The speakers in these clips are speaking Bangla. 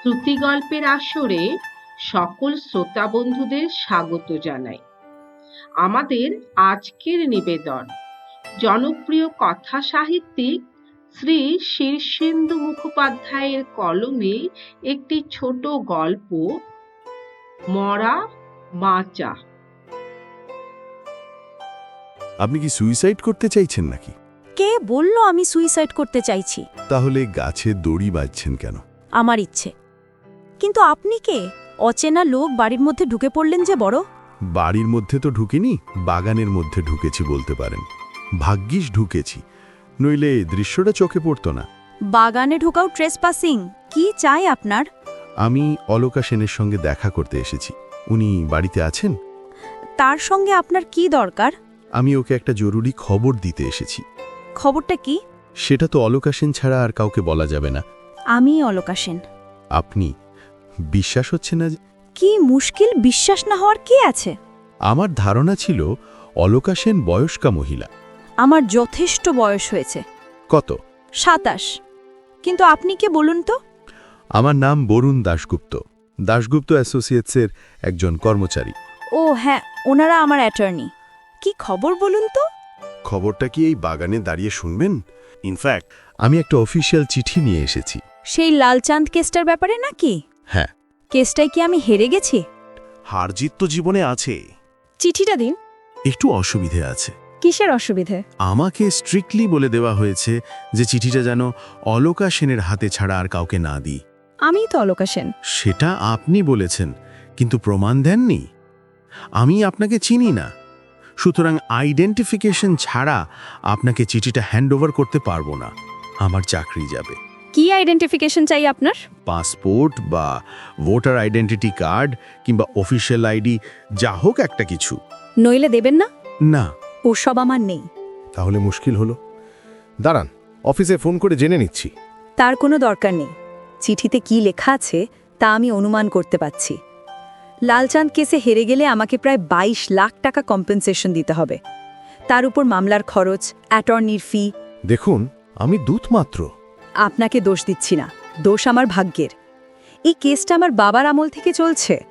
শ্রুতিগল্পের আসরে সকল শ্রোতা বন্ধুদের স্বাগত জানাই। আমাদের আজকের নিবেদন জনপ্রিয় কথা সাহিত্যিক শ্রী শীর্ষেন্দু মুখোপাধ্যায়ের কলমে একটি ছোট গল্প মরা মাচা আপনি কি সুইসাইড করতে চাইছেন নাকি? কে বলল আমি সুইসাইড করতে চাইছি? তাহলে গাছে দড়ি বাজছেন কেন? আমার ইচ্ছে। কিন্তু আপনি কে? অচেনা লোক বাড়ির মধ্যে ঢুকে পড়লেন যে বড়। বাড়ির মধ্যে তো ঢুকিনি বাগানের মধ্যে ঢুকেছি বলতে পারেন। ভাগ্যিস ঢুকেছি নইলে দৃশ্যটা চোখে পড়ত না। বাগানে ঢোকাও ট্রেসপাসিং কি চাই আপনার? আমি অলকা সেনের সঙ্গে দেখা করতে এসেছি। উনি বাড়িতে আছেন? তার সঙ্গে আপনার কি দরকার? আমি ওকে একটা জরুরি খবর দিতে এসেছি। খবরটা কি? সেটা তো অলকা সেন ছাড়া আর কাউকে বলা যাবে না। আমি অলকা সেন। আপনি? বিশ্বাস হচ্ছে না কি মুশকিল বিশ্বাস না হওয়ার কি আছে? আমার ধারণা ছিল অলকা সেন বয়স্কা মহিলা। আমার যথেষ্ট বয়স হয়েছে। কত? সাতাশ। কিন্তু আপনি কে বলুন তো? আমার নাম বরুণ দাশগুপ্ত। দাশগুপ্ত অ্যাসোসিয়েটসের একজন কর্মচারী। ও হ্যাঁ ওনারা আমার অ্যাটর্নি। কি খবর বলুন তো? খবরটা কি এই বাগানে দাঁড়িয়ে শুনবেন? ইনফ্যাক্ট আমি একটা অফিসিয়াল চিঠি নিয়ে এসেছি। সেই লালচাঁদ কেসটার ব্যাপারে নাকি? হ্যাঁ। কেসটায় কি আমি হেরে গেছি? হারজিত তো জীবনে আছে। চিঠিটা দিন। একটু অসুবিধে আছে। কিসের অসুবিধে? আমাকে স্ট্রিক্টলি বলে দেওয়া হয়েছে যে চিঠিটা যেন অলোকা সেনের হাতে ছাড়া আর কাউকে না দিই। আমি তো অলকা সেন। সেটা আপনি বলেছেন কিন্তু প্রমাণ দেননি। আমি আপনাকে চিনি না। সুতরাং আইডেন্টিফিকেশন ছাড়া আপনাকে চিঠিটা হ্যান্ডওভার করতে পারব না। আমার চাকরি যাবে। কি আইডেন্টিফিকেশন চাই আপনার? পাসপোর্ট বা ভোটার আইডেন্টিটি কার্ড কিংবা অফিসিয়াল আইডি যা হোক একটা কিছু। নইলে দেবেন না? না। ওসব আমার নেই। তাহলে মুশকিল হলো। দাঁড়ান অফিসে ফোন করে জেনে নিচ্ছি। তার কোনো দরকার নেই। চিঠিতে কি লেখা আছে তা আমি অনুমান করতে পাচ্ছি লালচাঁদ কেসে হেরে গেলে আমাকে প্রায় ২২ লাখ টাকা কম্পেনসেশন দিতে হবে। তার উপর মামলার খরচ অ্যাটর্নির ফি দেখুন আমি দূত মাত্র আপনাকে দোষ দিচ্ছি না। দোষ আমার ভাগ্যের। এই কেসটা আমার বাবার আমল থেকে চলছে।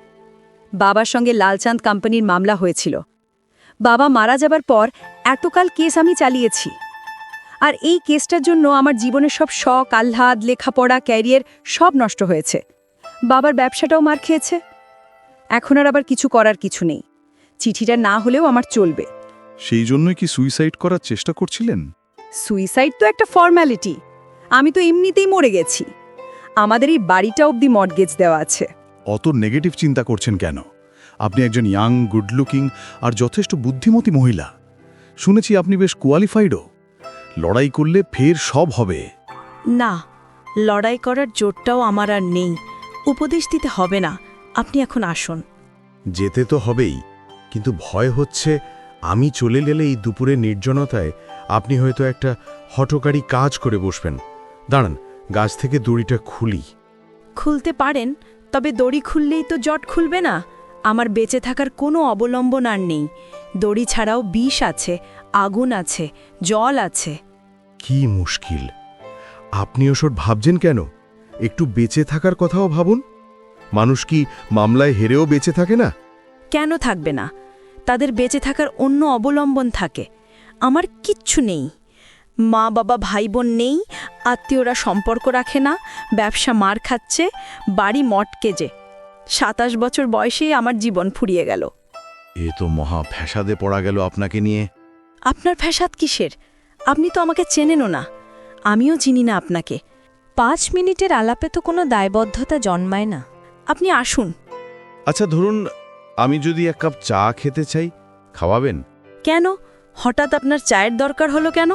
বাবার সঙ্গে লালচাঁদ কোম্পানির মামলা হয়েছিল। বাবা মারা যাবার পর এতকাল কেস আমি চালিয়েছি। আর এই কেসটার জন্য আমার জীবনের সব শখ আহ্লাদ লেখাপড়া ক্যারিয়ার সব নষ্ট হয়েছে। বাবার ব্যবসাটাও মার খেয়েছে। এখন আর আবার কিছু করার কিছু নেই। চিঠিটা না হলেও আমার চলবে। সেই জন্যই কি সুইসাইড করার চেষ্টা করছিলেন? সুইসাইড তো একটা ফর্ম্যালিটি আমি তো এমনিতেই মরে গেছি। আমাদের এই বাড়িটা অবধি মর্গেজ দেওয়া আছে। অত নেগেটিভ চিন্তা করছেন কেন? আপনি একজন ইয়াং গুড লুকিং আর যথেষ্ট বুদ্ধিমতী মহিলা। শুনেছি আপনি বেশ কোয়ালিফাইডও লড়াই করলে ফের সব হবে। না লড়াই করার জোরটাও আমার আর নেই। উপদেশ দিতে হবে না। আপনি এখন আসুন। যেতে তো হবেই। কিন্তু ভয় হচ্ছে আমি চলে গেলে এই দুপুরে নির্জনতায় আপনি হয়তো একটা হটকারী কাজ করে বসবেন। দাঁড়ান গাছ থেকে দড়িটা খুলি। খুলতে পারেন তবে দড়ি খুললেই তো জট খুলবে না। আমার বেঁচে থাকার কোনো অবলম্বন আর নেই। দড়ি ছাড়াও বিষ আছে আগুন আছে জল আছে। কি মুশকিল। আপনি ওসব ভাবছেন কেন? একটু বেঁচে থাকার কথাও ভাবুন। মানুষ কি মামলায় হেরেও বেঁচে থাকে না? কেন থাকবে না? তাদের বেঁচে থাকার অন্য অবলম্বন থাকে। আমার কিচ্ছু নেই। মা বাবা ভাই বোন নেই আত্মীয়রা সম্পর্ক রাখে না ব্যবসা মার খাচ্ছে বাড়ি মটকেজে। সাতাশ বছর বয়সেই আমার জীবন ফুরিয়ে গেল। এ তো মহা ফ্যাসাদে পড়া গেল আপনাকে নিয়ে। আপনার ফ্যাসাদ কিসের? আপনি তো আমাকে চেনেনও না। আমিও চিনি না আপনাকে। পাঁচ মিনিটের আলাপে তো কোনো দায়বদ্ধতা জন্মায় না। আপনি আসুন। আচ্ছা ধরুন আমি যদি এক কাপ চা খেতে চাই খাওয়াবেন? কেন? হঠাৎ আপনার চায়ের দরকার হলো কেন?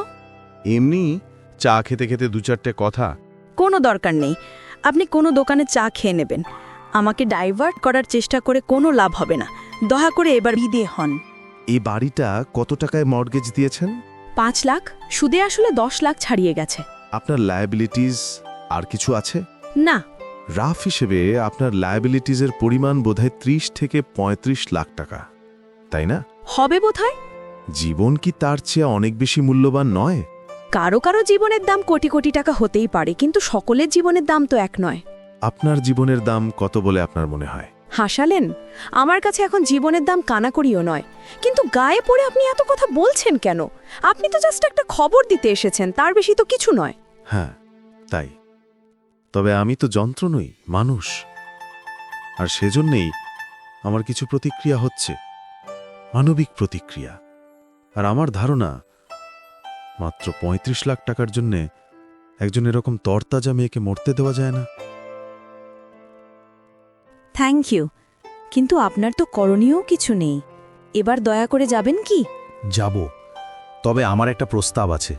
এমনি চা খেতে খেতে দু চারটে কথা। কোনো দরকার নেই। আপনি কোনো দোকানে চা খেয়ে নেবেন। আমাকে ডাইভার্ট করার চেষ্টা করে কোনো লাভ হবে না। দয়া করে এবার বিদে হন। এই বাড়িটা কত টাকায় মর্গেজ দিয়েছেন? পাঁচ লাখ। সুদে আসলে দশ লাখ ছাড়িয়ে গেছে। আপনার লায়াবিলিটিস আর কিছু আছে? না। রাফ হিসেবে আপনার লায়াবিলিটিসের পরিমাণ বোধহয় ত্রিশ থেকে ৩৫ লাখ টাকা। তাই না? হবে বোধহয়? জীবন কি তার চেয়ে অনেক বেশি মূল্যবান নয়? কারও কারও জীবনের দাম কোটি কোটি টাকা হতেই পারে কিন্তু সকলের জীবনের দাম তো এক নয়। আপনার জীবনের দাম কত বলে আপনার মনে হয়? হাসালেন আমার কাছে এখন জীবনের দাম কানাকড়িও নয়। কিন্তু গায়ে পড়ে আপনি এত কথা বলছেন কেন? আপনি তো জাস্ট একটা খবর দিতে এসেছেন তার বেশি তো কিছু নয়। হ্যাঁ তাই। তবে আমি তো যন্ত্র নই মানুষ। আর সেজন্যেই আমার কিছু প্রতিক্রিয়া হচ্ছে। মানবিক প্রতিক্রিয়া। আর আমার ধারণা মাত্র ৩৫ লাখ টাকার জন্যে একজন এরকম তরতাজা মেয়েকে মরতে দেওয়া যায় না। থ্যাংক ইউ কিন্তু আপনার তো করণীয় কিছু নেই। এবার দয়া করে যাবেন কি? যাব। তবে আমার একটা প্রস্তাব আছে।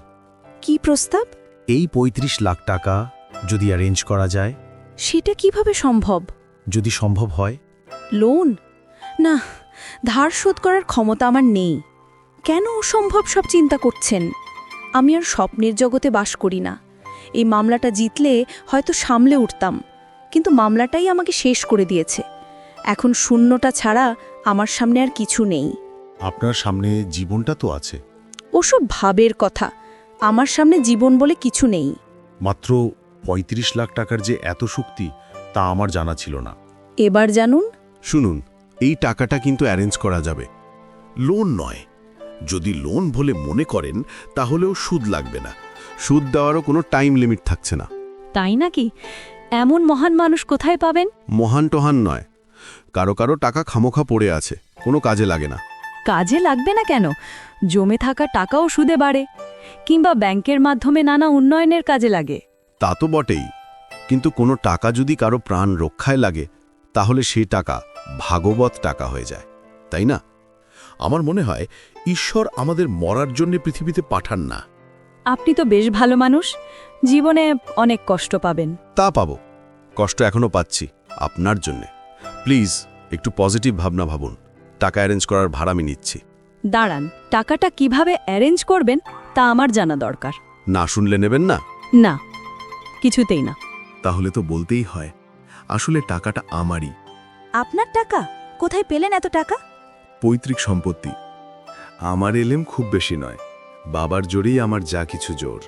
কি প্রস্তাব? এই ৩৫ লাখ টাকা যদি অ্যারেঞ্জ করা যায়। সেটা কীভাবে সম্ভব? যদি সম্ভব হয়। লোন? না ধার শোধ করার ক্ষমতা আমার নেই। কেন অসম্ভব সব চিন্তা করছেন? আমি আর স্বপ্নের জগতে বাস করি না। এই মামলাটা জিতলে হয়তো সামলে উঠতাম কিন্তু মামলাটাই আমাকে শেষ করে দিয়েছে। এখন শূন্যটা ছাড়া আমার সামনে আর কিছু নেই। আপনার সামনে জীবনটা তো আছে। ওসব ভাবের কথা আমার সামনে জীবন বলে কিছু নেই। মাত্র ৩৫ লাখ টাকার যে এত শক্তি তা আমার জানা ছিল না। এবার জানুন। শুনুন এই টাকাটা কিন্তু অ্যারেঞ্জ করা যাবে। লোন নয় যদি লোন বলে মনে করেন তাহলেও সুদ লাগবে না। সুদ দেওয়ারও কোনো টাইম লিমিট থাকছে না। তাই নাকি? এমন মহান মানুষ কোথায় পাবেন? মহান টহান নয়। কারও কারও টাকা খামোখা পড়ে আছে কোনো কাজে লাগে না। কাজে লাগবে না কেন? জমে থাকা টাকাও সুদে বাড়ে। কিংবা ব্যাংকের মাধ্যমে নানা উন্নয়নের কাজে লাগে। তা তো বটেই। কিন্তু কোনো টাকা যদি কারও প্রাণ রক্ষায় লাগে তাহলে সেই টাকা ভাগবত টাকা হয়ে যায় তাই না? আমার মনে হয় ঈশ্বর আমাদের মরার জন্য পৃথিবীতে পাঠান না। আপনি তো বেশ ভালো মানুষ। জীবনে অনেক কষ্ট পাবেন। তা পাবো। কষ্ট এখনও পাচ্ছি আপনার জন্যে। প্লিজ একটু পজিটিভ ভাবনা ভাবুন। টাকা অ্যারেঞ্জ করার ভাড়া আমি নিচ্ছি। দাঁড়ান টাকাটা কীভাবে অ্যারেঞ্জ করবেন তা আমার জানা দরকার। না শুনলে নেবেন না? না কিছুতেই না। তাহলে তো বলতেই হয় আসলে টাকাটা আমারই। আপনার টাকা? কোথায় পেলেন এত টাকা? পৈতৃক সম্পত্তি। আমার এলেম খুব বেশি নয়। বাবার জোরেই আমার যা কিছু জোর।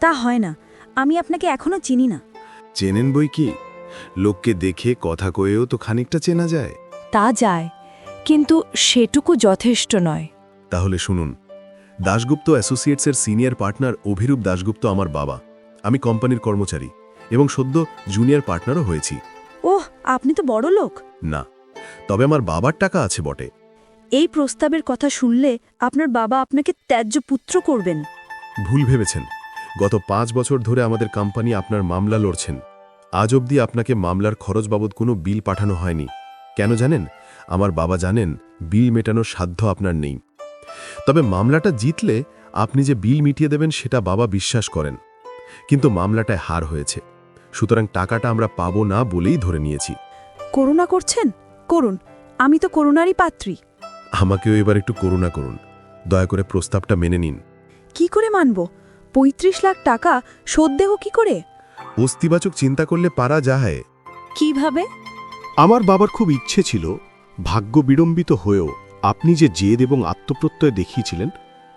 তা হয় না। আমি আপনাকে এখনও চিনি না। চেনেন বই কি? লোককে দেখে কথা কয়েও তো খানিকটা চেনা যায়। তা যায় কিন্তু সেটুকু যথেষ্ট নয়। তাহলে শুনুন। দাশগুপ্ত অ্যাসোসিয়েটসের সিনিয়র পার্টনার অভিরূপ দাশগুপ্ত আমার বাবা। আমি কোম্পানির কর্মচারী এবং সদ্য জুনিয়র পার্টনারও হয়েছি। ওহ আপনি তো বড় লোক না তবে আমার বাবার টাকা আছে বটে। এই প্রস্তাবের কথা শুনলে আপনার বাবা আপনাকে ত্যায্য পুত্র করবেন। ভুল ভেবেছেন। গত পাঁচ বছর ধরে আমাদের কোম্পানি আপনার মামলা লড়ছেন। আজ অবধি আপনাকে মামলার খরচ বাবদ কোনো বিল পাঠানো হয়নি। কেন জানেন? আমার বাবা জানেন বিল মেটানোর সাধ্য আপনার নেই। তবে মামলাটা জিতলে আপনি যে বিল মিটিয়ে দেবেন সেটা বাবা বিশ্বাস করেন। কিন্তু মামলাটায় হার হয়েছে। সুতরাং টাকাটা আমরা পাবো না বলেই ধরে নিয়েছি। করুণা করছেন? করুন আমি তো করুণারই পাত্রী। আমাকেও এবার একটু করুণা করুন। দয়া করে প্রস্তাবটা মেনে নিন। কি করে মানব? পঁয়ত্রিশ লাখ টাকা শোধ দেহ কি করে? অস্তিবাচক চিন্তা করলে পারা যায়। কীভাবে? আমার বাবার খুব ইচ্ছে ছিল ভাগ্য বিড়ম্বিত হয়েও আপনি যে জেদ এবং আত্মপ্রত্যয় দেখিয়েছিলেন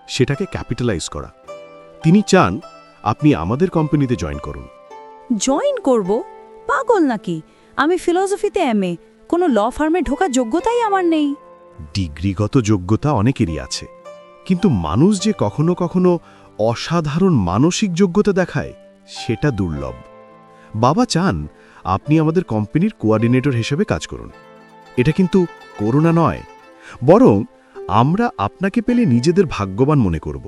সেটাকে ক্যাপিটালাইজ করা। তিনি চান আপনি আমাদের কোম্পানিতে জয়েন করুন। জয়েন করব? পাগল নাকি? আমি ফিলসফিতে এম এ। কোনো ল ফার্মে ঢোকার যোগ্যতাই আমার নেই। ডিগ্রিগত যোগ্যতা অনেকেরই আছে। কিন্তু মানুষ যে কখনো কখনো অসাধারণ মানসিক যোগ্যতা দেখায় সেটা দুর্লভ। বাবা চান আপনি আমাদের কোম্পানির কোয়ার্ডিনেটর হিসেবে কাজ করুন। এটা কিন্তু করোনা নয় বরং আমরা আপনাকে পেলে নিজেদের ভাগ্যবান মনে করব।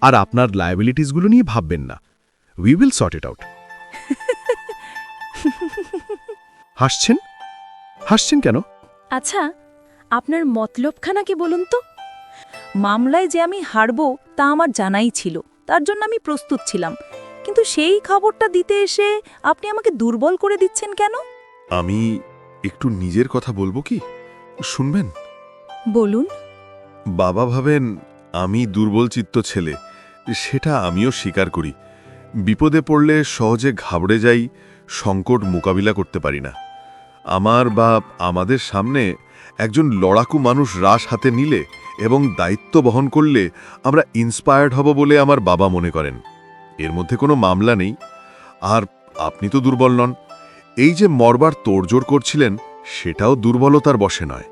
আর আপনার লায়াবিলিটিসগুলো নিয়ে ভাববেন না। We will sort it out হাসছেন? হাসছেন কেন? আচ্ছা আপনার মতলবখানা কি বলুন তো? মামলায় যে আমি হারব তা আমার জানাই ছিল তার জন্য আমি প্রস্তুত ছিলাম। কিন্তু সেই খবরটা দিতে এসে আপনি আমাকে দুর্বল করে দিচ্ছেন কেন? আমি একটু নিজের কথা বলব কি? শুনবেন? বলুন। বাবা ভাবেন আমি দুর্বল চিত্ত ছেলে সেটা আমিও স্বীকার করি। বিপদে পড়লে সহজে ঘাবড়ে যাই সংকট মোকাবিলা করতে পারি না। আমার বা আমাদের সামনে একজন লড়াকু মানুষ রাস হাতে নিলে এবং দায়িত্ব বহন করলে আমরা ইন্সপায়ার্ড হব বলে আমার বাবা মনে করেন। এর মধ্যে কোনো মামলা নেই। আর আপনি তো দুর্বল নন। এই যে মরবার তোড়জোড় করছিলেন সেটাও দুর্বলতার বশে নয়।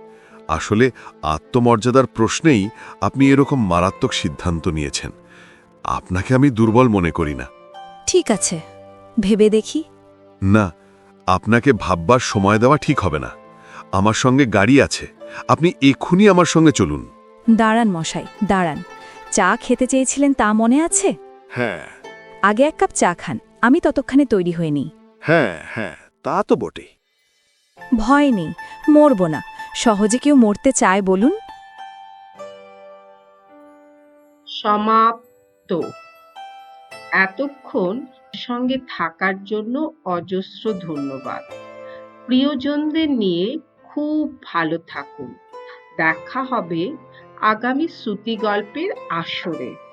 আসলে আত্মমর্যাদার প্রশ্নেই আপনি এরকম মারাত্মক সিদ্ধান্ত নিয়েছেন। আপনাকে আমি দুর্বল মনে করি না। ঠিক আছে। ভেবে দেখি। না আপনাকে ভাববার সময় দেওয়া ঠিক হবে না। আমার সঙ্গে গাড়ি আছে। আপনি এক্ষুনি আমার সঙ্গে চলুন। দাঁড়ান মশাই দাঁড়ান। চা খেতে চেয়েছিলেন তা মনে আছে? হ্যাঁ। আগে এক কাপ চা খান আমি ততক্ষণে তৈরি হয়ে নিই। হ্যাঁ হ্যাঁ তা তো বটে ভয় নেই মরব না। সহজে কেউ মরতে চায় বলুন? সমাপ্ত। এতক্ষণ সঙ্গে থাকার জন্য অজস্র ধন্যবাদ। প্রিয়জনদের নিয়ে খুব ভালো থাকুন। দেখা হবে আগামী শ্রুতি গল্পের আসরে।